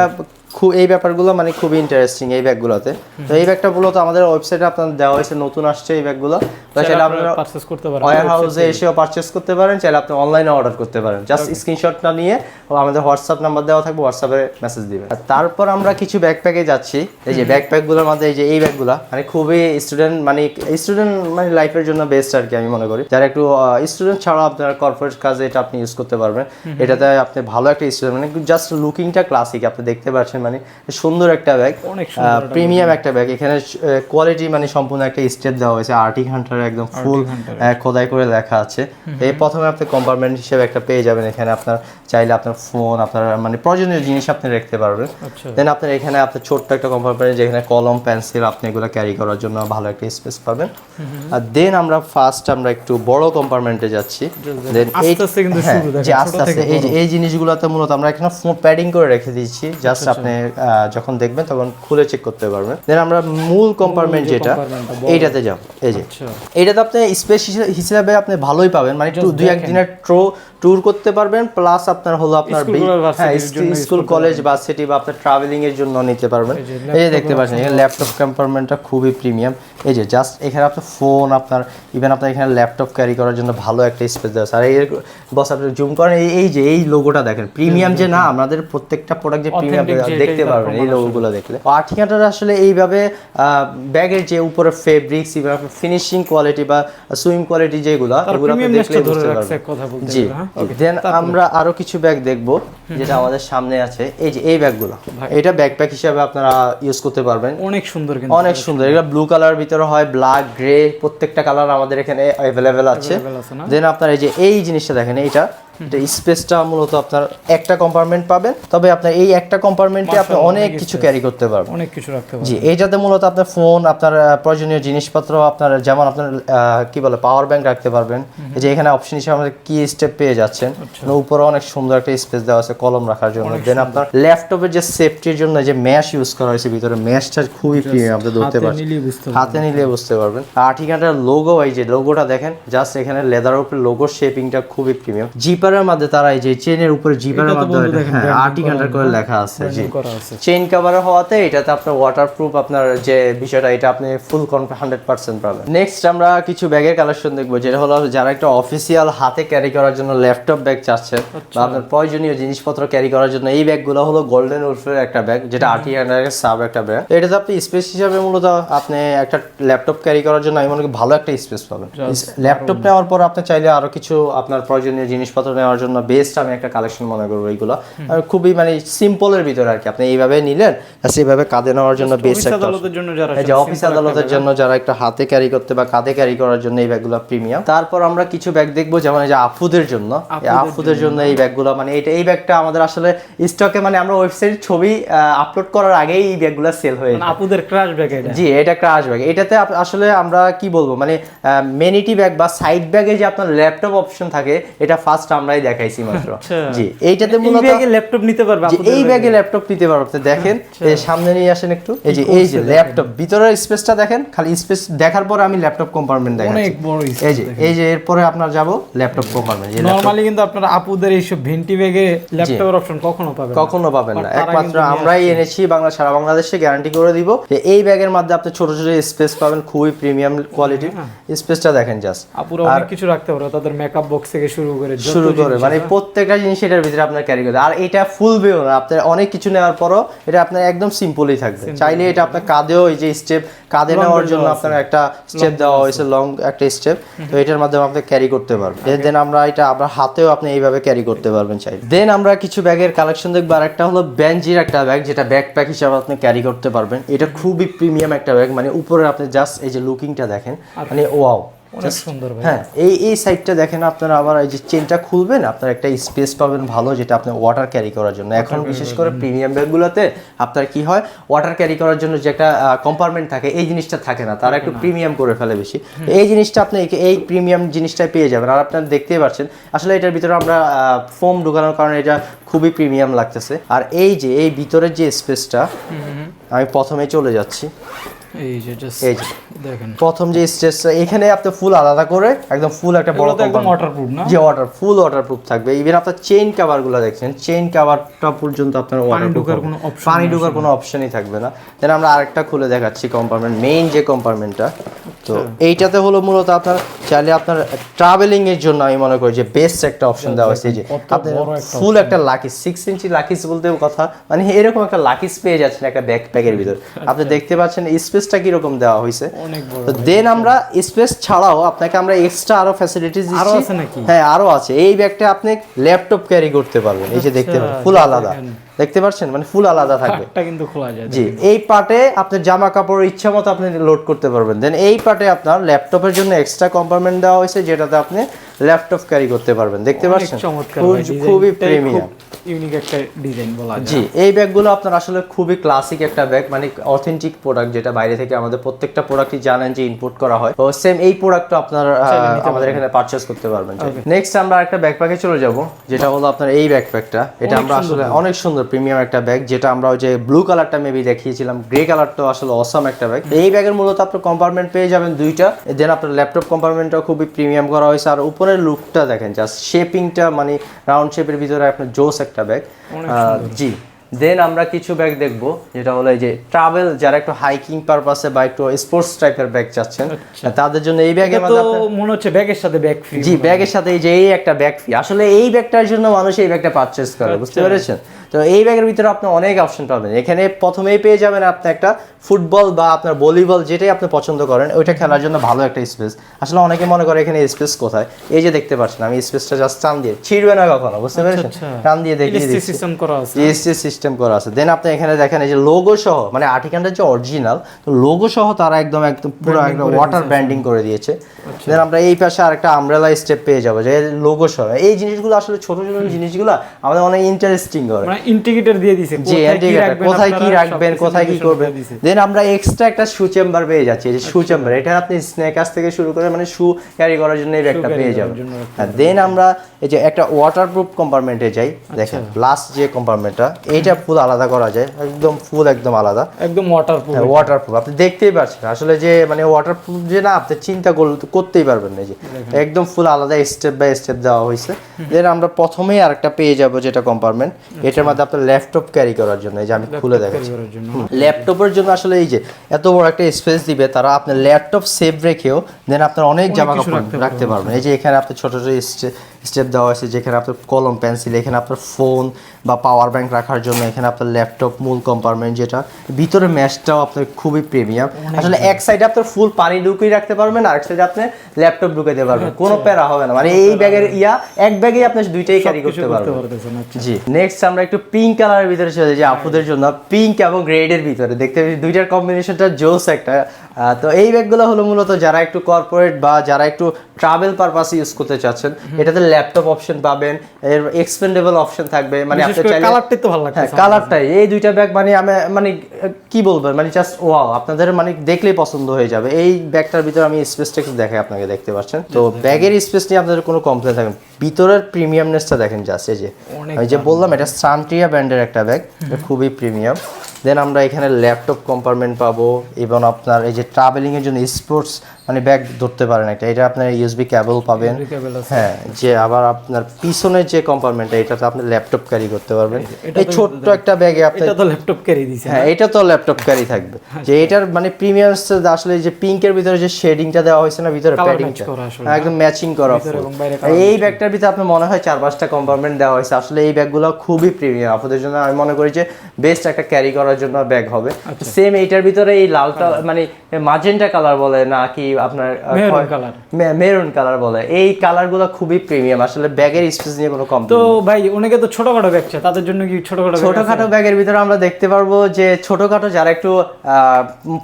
খুব এই ব্যাপারগুলো মানে খুবই ইন্টারেস্টিং এই ব্যাগগুলোতে। তো এই ব্যাগটা মূলত আমাদের ওয়েবসাইটে আপনার দেওয়া হয়েছে নতুন আসছে এই ব্যাগগুলো। তো চাইলে আপনারা পারচেজ করতে পারেন। ওয়ার হাউসে এসেও পারচেস করতে পারেন চাইলে আপনি অনলাইনে অর্ডার করতে পারেন। জাস্ট স্ক্রিনশটটা নিয়ে আমাদের হোয়াটসঅ্যাপ নাম্বার দেওয়া থাকবে হোয়াটসঅ্যাপে মেসেজ দিবেন। তারপর আমরা কিছু ব্যাকপ্যাকে যাচ্ছি। এই যে ব্যাকপ্যাকগুলোর মধ্যে এই যে এই ব্যাগগুলো মানে খুবই স্টুডেন্ট মানে স্টুডেন্ট মানে লাইফের জন্য বেস্ট আর কি আমি মনে করি। যারা একটু স্টুডেন্ট ছাড়াও আপনার কর্পোরেট কাজে এটা আপনি ইউজ করতে পারবেন। এটাতে আপনি ভালো একটা স্টুডেন্ট মানে জাস্ট লুকিংটা ক্লাসিক আপনি দেখতে পাচ্ছেন মানে সুন্দর একটা ব্যাগ প্রিমিয়াম একটা ব্যাগ এখানে কোয়ালিটি মানে সম্পূর্ণ একটা স্টেপ দেওয়া হয়েছে। আর্টিক হান্টার একদম ফুল খোদাই করে লেখা আছে। এই প্রথমে আপনি কম্পার্টমেন্ট হিসেবে একটা পেয়ে যাবেন। এখানে আপনার চাইলে আপনার ফোন আপনার মানে প্রয়োজনীয় জিনিস আপনি রাখতে পারবেন। আচ্ছা। দেন আপনার এখানে আপনার ছোট্ট একটা কম্পার্টমেন্ট যেখানে কলম পেন্সিল আপনি এগুলো ক্যারি করার জন্য ভালো একটা স্পেস পাবেন। আর দেন আমরা ফার্স্ট আমরা একটু বড় কম্পার্টমেন্টে যাচ্ছি। দেন এই আস্তে আস্তে হ্যাঁ, এই জিনিসগুলোতে মূলত আমরা এখানে প্যাডিং করে রেখে দিচ্ছি। জাস্ট আপনি আহ, যখন দেখবেন তখন খুলে চেক করতে পারবেন। দেন আমরা মূল কম্পার্টমেন্ট যেটা এইটাতে যাব। এই যে। আচ্ছা। এইটাতে আপনি স্পেস হিসেবে আপনি ভালোই পাবেন। মানে একটু দুই একদিনের ট্রো ট্যুর করতে পারবেন প্লাস আপনার হলো আপনার বি- কলেজ, হ্যাঁ স্কুল কলেজ ভার্সিটি বা আপনার ট্রাভেলিং এর জন্য নিতে পারবেন। এই যে দেখতে পাচ্ছেন এখানে ল্যাপটপ কম্পার্টমেন্টটা খুবই প্রিমিয়াম এই যে জাস্ট এখানে আপনার ফোন আপনার ইভেন আপনার এখানে ল্যাপটপ ক্যারি করার জন্য ভালো একটা স্পেস দেওয়া আছে। আর এই বস আপনি জুম করেন এই যে এই লোগোটা দেখেন। প্রিমিয়াম যে না আমাদের প্রত্যেকটা প্রোডাক্ট যে প্রিমিয়াম দেখতে পারবেন এই লোগোগুলো দেখলে। আর্টিকাটার আসলে এইভাবে ব্যাগের যে উপরে ফেব্রিক্স ইভেন ফিনিশিং কোয়ালিটি বা সুইং কোয়ালিটি যেগুলো প্রিমিয়ামনেসটা দেখলে বুঝতে পারবেন। কথা বলতে জি। হ্যাঁ? দেন আমরা আরও কিছু ব্যাগ দেখব যেটা আমাদের সামনে আছে। এই যে এই ব্যাগগুলো এটা ব্যাকপ্যাক হিসাবে আপনারা ইউজ করতে পারবেন। অনেক সুন্দর কিন্তু অনেক সুন্দর। এগুলো ব্লু কালার ভিতরে হয় ব্ল্যাক গ্রে প্রত্যেকটা কালার আমাদের এখানে অ্যাভেলেবেল আছে? দেন আপনার এই যে এই জিনিসটা দেখেন এইটা। এটা স্পেসটা মূলত আপনার একটা কম্পার্টমেন্ট পাবেন তবে আপনার এই একটা কম্পার্টমেন্টে আপনি অনেক কিছু ক্যারি করতে পারবেন। অনেক কিছু রাখতে পারবেন। জি এইটাতে মূলত আপনার ফোন আপনার প্রয়োজনীয় জিনিসপত্র আপনার যেমন আপনার কি বলে পাওয়ার ব্যাংক রাখতে পারবেন। এই যে এখানে অপশন হিসেবে আমাদের কি স্টেপ পেয়ে যাচ্ছেন। আচ্ছা। মানে উপরে অনেক সুন্দর একটা স্পেস দেওয়া আছে কলম রাখার জন্য। দেন আপনার ল্যাপটপের যে সেফটির জন্য যে ম্যাশ ইউজ করা হয়েছে ভিতরে ম্যাশটা খুবই প্রিমিয়াম আপনি ধরতে পারবেন। হাতে নিলে বুঝতে পারবেন। আর ঠিকানাটার লোগো এই যে লোগোটা দেখেন জাস্ট এখানে লেদার উপরে লোগোর শেপিংটা খুবই প্রিমিয়াম। জিপারের মধ্যে তারা এই যে চেনের উপরে জিপারের মাধ্যমে হ্যাঁ আর্টিকান্টার করা, করে লেখা আছে জি। করা কভার হওয়াতে এটাতে আপনার ওয়াটারপ্রুফ আপনার যে বিষয়টা এটা আপনি ফুল কনফার্ম হান্ড্রেড পার্সেন্ট পাবেন। নেক্সট আমরা কিছু ব্যাগের কালেকশন দেখব যেটা হলো যারা একটা অফিসিয়াল হাতে ক্যারি করার জন্য ল্যাপটপ ব্যাগ চাচ্ছেন বা আপনার প্রয়োজনীয় জিনিসপত্র ক্যারি করার জন্য এই ব্যাগগুলো হলো গোল্ডেন উলফের একটা ব্যাগ যেটা আটি হান্ড্রেড সাব একটা ব্যাগ এটাতে আপনি স্পেস হিসাবে মূলত আপনি একটা ল্যাপটপ ক্যারি করার জন্য আমি মনে করি ভালো একটা স্পেস পাবেন। ল্যাপটপ নেওয়ার পর আপনি চাইলে আরও কিছু আপনার প্রয়োজনীয় জিনিসপত্র নেওয়ার জন্য বেস্ট আমি একটা কালেকশন মনে করব এইগুলো আর খুবই মানে সিম্পলের ভিতরে আর কি আপনি এইভাবে নিলেন সেইভাবে কাঁধে নেওয়ার জন্য বেস্ট একটা আদালতের জন্য যারা অফিস আদালতের জন্য যারা একটা হাতে ক্যারি করতে বা কাঁধে ক্যারি করার জন্য এই ব্যাগগুলো প্রিমিয়াম তারপর আমরা কিছু ব্যাগ দেখব যেমন এই যে আফুদের জন্য। আফুদের জন্য। এই ব্যাগগুলো মানে এটা এই ব্যাগটা আমাদের আসলে স্টকে মানে আমরা ওয়েবসাইট ছবি আপলোড করার আগেই এই ব্যাগগুলো সেল হয়ে মানে আপুদের ক্রাশ ব্যাগ এটা। জি এটা ক্রাশ ব্যাগ এটাতে আসলে আমরা কি বলব মানে মেনিটি ব্যাগ বা সাইড ব্যাগে যে আপনার ল্যাপটপ অপশন থাকে এটা ফার্স্ট আমরাই দেখাইছি মাত্র। আচ্ছা। জি এইটাতে এই মূলত ব্যাগে ল্যাপটপ নিতে পারবে আপুদের এই ব্যাগে ল্যাপটপ নিতে পারো আপনি দেখেন আচ্ছা। এই সামনে নিয়ে আসেন একটু। এই যে এই যে ল্যাপটপ ভিতরের স্পেসটা দেখেন খালি স্পেস দেখার পরে আমি ল্যাপটপ কম্পার্টমেন্ট দেখাচ্ছি। অনেক বড় এই যে এই যে এরপরে আপনার যাব ল্যাপটপ কম্পার্টমেন্ট এই নরমালি কিন্তু আপনারা আপুদের এইসব ভেন্টি ব্যাগে ল্যাপটপের অপশন কখনো পাবেন না। কখনো পাবেন না। একমাত্র আমরাই এনেছি বাংলা সারা বাংলাদেশে গ্যারান্টি করে দিব যে এই ব্যাগের মধ্যে আপনি ছোট ছোট স্পেস পাবেন খুবই প্রিমিয়াম কোয়ালিটির। স্পেসটা দেখেন জাস্ট আপুরা অনেক কিছু রাখতে পারে তাদের মেকআপ বক্স থেকে শুরু করে শুরু করে জিনিস মানে প্রত্যেকটা জিনিস এটার ভিতরে আপনার ক্যারি করতে আর এটা ফুল বেও না আপনার অনেক কিছু নেওয়ার পরও এটা আপনার একদম সিম্পলই থাকবে। চাইলে এটা আপনার কাঁধেও এই যে স্টেপ কাঁধে নেওয়ার জন্য আপনার একটা স্টেপ দেওয়া হয়েছে লং একটা স্টেপ তো এটার মাধ্যমে আপনি ক্যারি করতে পারবেন দেন আমরা এটা আপনার হাতেও আপনি এইভাবে ক্যারি করতে পারবেন চাইলে। দেন আমরা কিছু ব্যাগের কালেকশন দেখব আর একটা হলো বেঞ্জির একটা ব্যাগ যেটা ব্যাকপ্যাক হিসাবে আপনি ক্যারি করতে পারবেন। এটা খুবই প্রিমিয়াম একটা ব্যাগ মানে উপরে আপনি জাস্ট এই যে লুকিংটা দেখেন মানে ওয়াও অনেক সুন্দর ভাই। হ্যাঁ এই এই সাইডটা দেখেন আপনারা আবার এই যে চেনটা খুলবেন আপনার একটা স্পেস পাবেন ভালো যেটা আপনি ওয়াটার ক্যারি করার জন্য। এখন বিশেষ করে প্রিমিয়াম ব্যাগগুলোতে আপনার কি হয় ওয়াটার ক্যারি করার জন্য যে একটা কম্পার্টমেন্ট থাকে এই জিনিসটা থাকে না তারা একটু প্রিমিয়াম করে ফেলে বেশি। এই জিনিসটা আপনি এই- প্রিমিয়াম জিনিসটাই পেয়ে যাবেন। আর আপনারা দেখতেই পাচ্ছেন আসলে এটার ভিতরে আমরা ফোম ঢোকানোর কারণে এটা খুবই প্রিমিয়াম লাগতেছে। আর এই যে এই ভিতরের যে স্পেসটা আমি প্রথমে চলে যাচ্ছি। এই যে দেখেন। প্রথম যে স্টেজটা এখানে আপনি ফুল আলাদা করে একদম ফুল একটা বড় তো একদম ওয়াটারপ্রুফ না? যে ওয়াটার ফুল ওয়াটারপ্রুফ থাকবে। ইভেন আপনার চেইন কভারগুলো দেখছেন চেইন কভারটা পর্যন্ত আপনার কোনো option পানি ঢোকার কোনো অপশনই থাকবে না। দেন আমরা আরেকটা খুলে দেখাচ্ছি কম্পার্টমেন্ট মেইন যে কম্পার্টমেন্টটা তো আচ্ছা। এইটাতে হলো মূলত আপনার চাইলে আপনার ট্রাভেলিং এর জন্য আমি মনে করি যে বেস্ট একটা অপশন দেওয়া হয়েছে। যে ফুল একটা লাকিস সিক্স ইঞ্চি লাকিস বলতে কথা। মানে এরকম একটা লাকিস পেয়ে যাচ্ছেন একটা ব্যাকপ্যাকের ভিতর। আপনি দেখতে পাচ্ছেন স্পেসটা কীরকম দেওয়া হয়েছে তো দেন আমরা স্পেস ছাড়াও আপনাকে আমরা এক্সট্রা আরও ফ্যাসিলিটিস আরও দিচ্ছি। আছে নাকি? হ্যাঁ আরও আছে। এই ব্যাগটা আপনি ল্যাপটপ ক্যারি করতে পারবেন। এই যে দেখতে পাচ্ছেন ফুল আলাদা। দেখতে পাচ্ছেন? মানে ফুল আলাদা থাকবে। কিন্তু খোলা যায়। জি এই পার্টে আপনার জামা কাপড় ইচ্ছা মতো আপনি লোড করতে পারবেন। দেন এই পার্টে আপনার ল্যাপটপের জন্য এক্সট্রা কম্পার্টমেন্ট দেওয়া হয়েছে যেটাতে আপনি ল্যাপটপ ক্যারি করতে পারবেন। দেখতে পাচ্ছেন? খুবই প্রিমিয়াম ইউনিক একটা ডিজাইন বলা যায়। জি এই ব্যাগগুলো আপনার আসলে খুবই ক্লাসিক একটা ব্যাগ মানে অথেন্টিক প্রোডাক্ট যেটা বাইরে থেকে আমাদের প্রত্যেকটা প্রোডাক্টই জানেন যে ইম্পোর্ট করা হয়। তো সেম এই প্রোডাক্টটা আপনার আমাদের এখানে পারচেস করতে পারবেন। নেক্সট আমরা একটা ব্যাকপ্যাকে চলে যাব যেটা হলো আপনার এই ব্যাকপ্যাকটা এটা আমরা আসলে অনেক সুন্দর প্রিমিয়াম একটা ব্যাগ যেটা আমরা ওই যে ব্লু কালারটা মেবি দেখিয়েছিলাম গ্রে কালারটাও আসলে অসম একটা ব্যাগ এই ব্যাগের মূলত আপনার কম্পার্টমেন্ট পেয়ে যাবেন দুইটা। দেন আপনার ল্যাপটপ কম্পার্টমেন্টটাও খুবই প্রিমিয়াম করা হয়েছে। আর উপরের লুকটা দেখেন জাস্ট শেপিংটা মানে রাউন্ড শেপের ভিতরে আপনার জোস একটা ব্যাগ জি। দেন আমরা কিছু ব্যাগ দেখব যেটা হলো এই যে ট্রাভেল যারা একটু হাইকিং পারপাসে বা একটু স্পোর্টস টাইপের ব্যাগ চাচ্ছেন তাদের জন্য এই ব্যাগের মানে মধ্যে মনে হচ্ছে ব্যাগের সাথে ব্যাগ ফ্রি জি ব্যাগের সাথে এই যে এই একটা ব্যাগ ফ্রি আসলে এই ব্যাগটার জন্য মানুষ এই ব্যাগটা পারচেজ করে বুঝতে পেরেছেন? তো এই ব্যাগের ভিতরে আপনি অনেক অপশন পাবেন। এখানে প্রথমেই পেয়ে যাবেন আপনি একটা ফুটবল বা আপনার ভলিবল যেটাই আপনি পছন্দ করেন ওইটা খেলার জন্য ভালো একটা স্পেস আসলে অনেকে মনে করে এখানে স্পেস কোথায়? এই যে দেখতে পাচ্ছেন আমি স্পেসটা জাস্ট টান দিয়ে ছিড়বে না কখনো বুঝতে পেরেছেন? আচ্ছা। টান দিয়ে দেখিয়ে দিচ্ছি। সিস্টেম করা আছে। জিএসটি সিস্টেম করা আছে। দেন আপনি এখানে দেখেন এই যে লোগো সহ মানে আর্টিকানটা যে অরিজিনাল তো লোগো সহ তারা একদম একদম পুরো একদম ওয়াটার ব্র্যান্ডিং করে দিয়েছে। দেন আমরা এই পাশে আরেকটা আমব্রেলা স্টেপ পেয়ে যাব যে লোগো সহ। এই জিনিসগুলো আসলে ছোট ছোট জিনিসগুলো আমাদের অনেক ইন্টারেস্টিং করে। ইন্টিগ্রেটর দিয়ে জি কোথায় কি রাখবেন কোথায় কি রাখবেন কোথায় কি করবেন? দেন আমরা এক্সট্রা একটা শু চেম্বার পেয়ে যাচ্ছি এই যে শু চেম্বার এটা আপনি স্নেকার্স থেকে শুরু করে মানে শু ক্যারি করার জন্য এই ব্যাগটা পেয়ে যাবেন। দেন আমরা এই যে একটা ওয়াটারপ্রুফ কম্পার্টমেন্টে যাই দেখেন লাস্ট যে কম্পার্টমেন্টটা এইটা ফুল আলাদা করা যায় একদম ফুল একদম আলাদা। একদম ওয়াটারপ্রুফ ওয়াটারপ্রুফ আপনি দেখতেই পাচ্ছেন আসলে যে মানে ওয়াটারপ্রুফ যে না আপনি চিন্তা করতেই পারবেন না যে একদম ফুল আলাদা স্টেপ বাই স্টেপ দেওয়া হয়েছে। দেন আমরা প্রথমেই আরেকটা পেয়ে যাব যেটা কম্পার্টমেন্ট এটার মধ্যে আপনার ল্যাপটপ ক্যারি করার জন্য এই যে আমি খুলে দেখাচ্ছি। ল্যাপটপের জন্য। আসলে এই যে এত বড় একটা স্পেস দিবে তারা আপনার ল্যাপটপ সেভ রেখেও দেন আপনার অনেক জামা কাপড় রাখতে রাখতে পারবেন। এই যে এখানে আপনি ছোট ছোট স্টেপ দেওয়া হয়েছে যেখানে আপনার কলম পেন্সিল এখানে আপনার ফোন বা পাওয়ার ব্যাংক রাখার জন্য এখানে আপনার ল্যাপটপ মূল কম্পার্টমেন্ট যেটা ভিতরে ম্যাচটাও আপনার খুবই প্রিমিয়াম আসলে এক সাইডে আপনার ফুল পানি ঢুকিয়ে রাখতে পারবেন আর এক সাইডে আপনি ল্যাপটপ ঢুকাইতে পারবেন। কোনো প্যারা হবে না। মানে এই ব্যাগের ইয়া এক ব্যাগে আপনি দুইটাই ক্যারি করতে পারবেন। আচ্ছা। জি নেক্সট আমরা একটু পিঙ্ক কালারের ভিতরে চলে যাই। আপুদের জন্য পিঙ্ক এবং রেডের ভিতরে। দেখতে দুইটার কম্বিনেশনটা জোস একটা। তো এই ব্যাগগুলো হলো মূলত যারা একটু কর্পোরেট বা যারা একটু ট্রাভেল পারপাস ইউজ করতে চাচ্ছেন এটাতে ল্যাপটপ অপশন পাবেন এর এক্সপেন্ডেবল অপশন থাকবে মানে আপনি চাইলে কালারটাই তো ভালো হ্যাঁ লাগছে কালারটাই এই দুইটা ব্যাগ মানে আমি মানে কি বলবেন মানে জাস্ট ওয়াও আপনাদের মানে দেখলেই পছন্দ হয়ে যাবে। এই ব্যাগটার ভিতরে আমি স্পেসটা একটু দেখাই আপনাকে দেখতে পাচ্ছেন? তো ব্যাগের স্পেস নিয়ে আপনাদের কোনো কমপ্লেন থাকবে ভিতরের প্রিমিয়ামনেসটা দেখেন জাস্ট এই যে আমি যে বললাম এটা সান্ট্রিয়া ব্র্যান্ডের একটা ব্যাগ খুবই প্রিমিয়াম দেন আমরা এখানে ল্যাপটপ কম্পার্টমেন্ট পাবো এবং আপনার এই যে ট্রাভেলিংয়ের জন্য স্পোর্টস মানে ব্যাগ ধরতে পারেন একটা। এটা আপনার ইউএসবি কেবল পাবেন। হ্যাঁ যে আবার আপনার পিছনের যে কম্পার্টমেন্টটা এটাতে আপনি ল্যাপটপ ক্যারি করতে পারবেন। এটা এই ছোট্ট একটা ব্যাগে আপনি এটা তো ল্যাপটপ ক্যারি দিছে হ্যাঁ এটা তো ল্যাপটপ ক্যারি থাকবে। আচ্ছা। যে এটার মানে প্রিমিয়াম আসলে যে পিঙ্কের ভিতরে যে শেডিংটা দেওয়া হয়েছে না ভিতরে প্যাডিংটা করা আসলে, একদম ম্যাচিং করা এই ব্যাগটার ভিতরে আপনার মনে হয় চার পাঁচটা কম্পার্টমেন্ট দেওয়া হয়েছে। আসলে এই ব্যাগগুলো খুবই প্রিমিয়াম আপনাদের জন্য আমি মনে করি যে বেস্ট একটা ক্যারি করার জন্য ব্যাগ হবে। আচ্ছা। সেম এইটার ভিতরে এই লালটা মানে মাজেন্টা কালার বলে নাকি আপনার মেরুন কালার বলে। এই কালারগুলো খুবই প্রিমিয়াম আসলে ব্যাগের স্পেস নিয়ে কোনো কম তো ভাই অনেকে তো ছোটখাটো ব্যাগ চায় তাদের জন্য কি ছোটখাটো ছোটখাটো ব্যাগের ভিতরে আমরা দেখতে পারব যে ছোটখাটো যারা একটু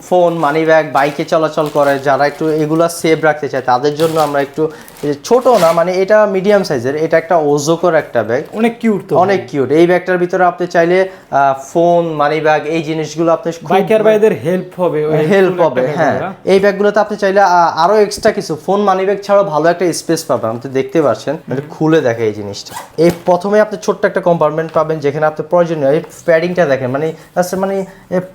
ফোন মানি ব্যাগ বাইকে চলাচল করে যারা একটু এগুলা সেভ রাখতে চায় তাদের জন্য আমরা একটু ছোট না মানে এটা মিডিয়াম সাইজের এটা একটা ওজোকর একটা ব্যাগ অনেক কিউট তো অনেক কিউট এই ব্যাগটার ভিতরে আপনি চাইলে ফোন মানি ব্যাগ এই জিনিসগুলো আপনি বাইকার ভাইদের হেল্প হবে হেল্প হবে হ্যাঁ। এই ব্যাগগুলোতে আপনি চাইলে আ- আরও এক্সট্রা কিছু। ফোন মানি ব্যাগ ছাড়াও ভালো একটা স্পেস পাবেন। আপনি দেখতে পাচ্ছেন এটা খুলে দেখে এই জিনিসটা। এই প্রথমে আপনি ছোট্ট একটা কম্পার্টমেন্ট পাবেন যেখানে আপনি প্রয়োজনীয় এই প্যাডিংটা দেখেন। মানে আচ্ছা মানে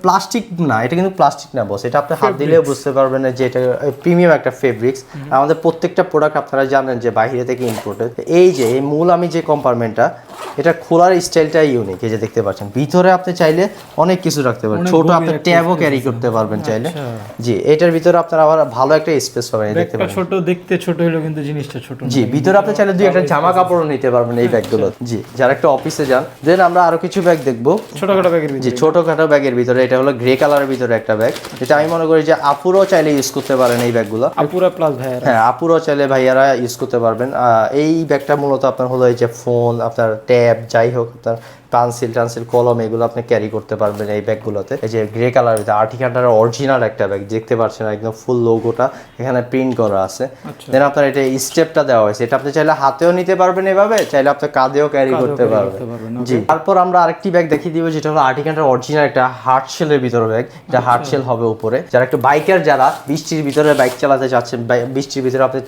প্লাস্টিক না এটা কিন্তু প্লাস্টিক না বস এটা আপনি হাত দিলেও বুঝতে পারবেন না যে এটা প্রিমিয়াম একটা ফেব্রিক্স আমাদের প্রত্যেকটা প্রোডাক্ট আপনারা জানেন যে বাইরে থেকে ইম্পোর্টেড এই যে এই মূল আমি যে কম্পার্টমেন্টটা এটা খোলার স্টাইলটা ইউনিক এই যে দেখতে পাচ্ছেন। ভিতরে আপনি চাইলে অনেক কিছু রাখতে পারেন। অনেক ছোট আপনি ট্যাবও ক্যারি করতে পারবেন চাইলে। আচ্ছা। জি এটার ভিতরে আপনার আবার ভালো একটা স্পেস পাবেন দেখতে পাবেন ছোট দেখতে ছোট হলেও কিন্তু জিনিসটা ছোট জি ভিতরে আপনি চাইলে দুই একটা জামা কাপড়ও নিতে পারবেন এই ব্যাগগুলো। জি যারা একটা অফিসে যান দেন আমরা আরও কিছু ব্যাগ দেখব। ছোটখাটো ব্যাগের জি ভিতরে। ছোটখাটো ব্যাগের ভিতরে এটা হলো গ্রে কালারের ভিতরে একটা ব্যাগ যেটা আমি মনে করি যে আপুরও চাইলে ইউজ করতে পারেন এই ব্যাগগুলো। আপুরা প্লাস ভাইয়ারা। হ্যাঁ আপুরও চাইলে ভাইয়ারা ইউজ করতে পারবেন। আহ, এই ব্যাগটা মূলত আপনার হলো এই যে ফোন আপনার ট্যাব যাই হোক আপনার পেন্সিল টান্সিল কলম এগুলো আপনি ক্যারি করতে পারবেন এই ব্যাগগুলোতে এই যে grey colour Arctic Hunter original একটা ব্যাগ দেখতে পাচ্ছেন একদম ফুল লোগোটা এখানে প্রিন্ট করা আছে। আচ্ছা। দেন আপনার এটা স্টেপটা দেওয়া হয়েছে। এটা আপনি চাইলে হাতেও নিতে পারবেন এভাবে চাইলে আপনি কাঁধেও ক্যারি করতে পারবেন। জি। তারপর আমরা আরেকটি ব্যাগ দেখিয়ে দিব যেটা হলো আর্টিকাটার অরিজিনাল একটা হার্ট শেলের ভিতরে ব্যাগ এটা হার্ট আচ্ছা। শেল হবে উপরে। যারা একটু বাইকার যারা বৃষ্টির ভিতরে বাইক চালাতে চাচ্ছেন বৃষ্টির ভিতরে আপনি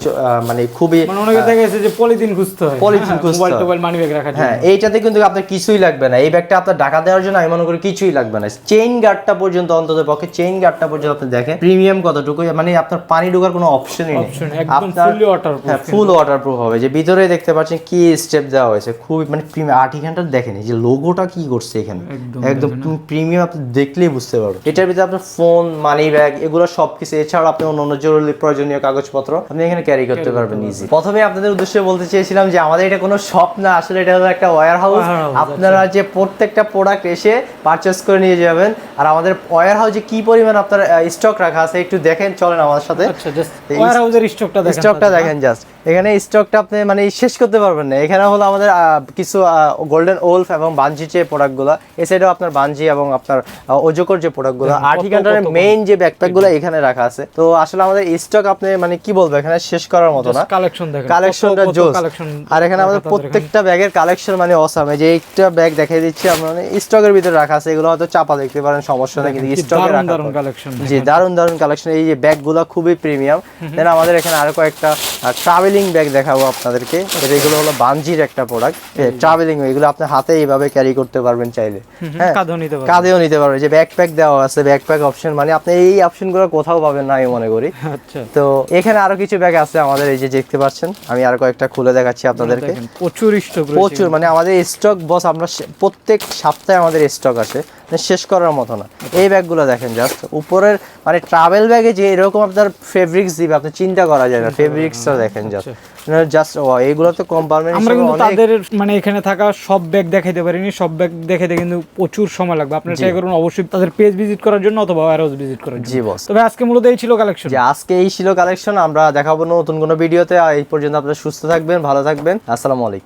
মানে খুবই মানে অনেকে দেখা গেছে যে পলিথিন খুঁজতে হয়। Polythene খুঁজতে মোবাইল টোবাইল মানি ব্যাগ জন্য। হ্যাঁ এইটাতে কিন্তু আপনার কিছুই লাগবে না। এই ব্যাগটা আপনার ঢাকা দেওয়ার জন্য আমি মনে করি কিছুই লাগবে না। চেইন গার্ডটা পর্যন্ত অন্তত পক্ষে চেইন গার্ডটা পর্যন্ত আপনি দেখেন। প্রিমিয়াম কতটুকু মানে আপনার পানি ঢোকার কোনো অপশনই নেই। হ্যাঁ ফুল ওয়াটারপ্রুফ হবে। যে ভিতরে দেখতে পাচ্ছেন কি স্টেপ দেওয়া হয়েছে খুবই মানে প্রিমিয়াম আট ঘণ্টা দেখেন যে লোগোটা কি করছে এখানে। একদম প্রিমিয়াম আপনি দেখলেই বুঝতে পারবেন। এটার ভিতরে আপনার ফোন মানি ব্যাগ এগুলো সবকিছু। এছাড়াও আপনি অন্য অন্য জরুরি প্রয়োজনীয় কাগজপত্র আপনি এখানে ক্যারি করতে পারবেন ইজি প্রথমে আপনাদের উদ্দেশ্যে বলতে চেয়েছিলাম যে আমাদের এটা কোনো শপ না আসলে এটা হলো একটা ওয়্যার হাউস Warehouse, আপনারা যে প্রত্যেকটা প্রোডাক্ট এসে পারচেস করে নিয়ে যাবেন। আর আমাদের ওয়্যার হাউসে কি পরিমাণ আপনার স্টক রাখা আছে একটু দেখেন চলেন আমাদের সাথে। ওয়্যার হাউসের স্টকটা দেখেন স্টকটা দেখেন জাস্ট এখানে স্টকটা আপনি মানে শেষ করতে পারবেন না। এখানে হলো আমাদের কিছু গোল্ডেন ওলফ এবং বানজি যে প্রোডাক্টগুলো এ সাইডেও আপনার বানজি এবং আপনার ওজোকর যে প্রোডাক্টগুলো দেখেন, কত- মেইন যে ব্যাকপ্যাকগুলো এখানে রাখা আছে। তো আসলে আমাদের স্টক আপনি মানে কি বলব এখানে শেষ করার মতো না। কালেকশন দেখেন কালেকশনটা জোস। আর এখানে আমাদের প্রত্যেকটা ব্যাগের কালেকশন মানে অসাম এই যে একটা ব্যাগ দেখিয়ে দিচ্ছি। আমরা মানে স্টকের ভিতরে রাখা আছে এগুলো হয়তো চাপা দেখতে পারেন সমস্যা নেই কিন্তু স্টকে রাখা দারুণ কালেকশন জি দারুণ দারুণ কালেকশন এই যে ব্যাগগুলো খুবই প্রিমিয়াম দেন আমাদের এখানে আরও কয়েকটা ট্রাভেলিং ব্যাগ দেখাবো আপনাদেরকে। এটা এগুলো হলো বানজির একটা প্রোডাক্ট ট্রাভেলিং এগুলো আপনি হাতে এইভাবে ক্যারি করতে পারবেন চাইলে। হ্যাঁ? কাঁধেও নিতে পারবেন। কাঁধেও নিতে পারবেন। যে ব্যাকপ্যাক দেওয়া আছে ব্যাকপ্যাক অপশন মানে আপনি এই অপশনগুলো কোথাও পাবেন না আমি মনে করি। আচ্ছা। তো এখানে আরও কিছু ব্যাগ আছে আমাদের এই যে দেখতে পাচ্ছেন। আমি আরও কয়েকটা খুলে দেখাচ্ছি আপনাদেরকে। প্রচুর স্টক প্রচুর মানে আমাদের স্টক বস আমরা প্রত্যেক সপ্তাহে আমাদের স্টক আসে। মানে শেষ করার মতো না। এই ব্যাগগুলো দেখেন জাস্ট উপরের মানে ট্রাভেল ব্যাগে যে এরকম আপনার ফেব্রিক্স দিবে আপনি চিন্তা করা যায় না। ফেব্রিক্সটা দেখেন জাস্ট জাস্ট এইগুলো তো কম্পার্টমেন্ট আমরা কিন্তু তাদের মানে এখানে থাকা সব ব্যাগ দেখাইতে পারিনি। সব ব্যাগ দেখাইতে কিন্তু প্রচুর সময় লাগবে। আপনারা ট্রাই করুন অবশ্যই তাদের পেজ ভিজিট করার জন্য অথবা ভিজিট করার জন্য। জি বস তবে আজকে মূলত এই ছিল কালেকশন যে আজকে এই ছিল কালেকশন আমরা দেখাবো নতুন কোনো ভিডিওতে আর এই পর্যন্ত আপনারা সুস্থ থাকবেন ভালো থাকবেন। আসসালামু আলাইকুম।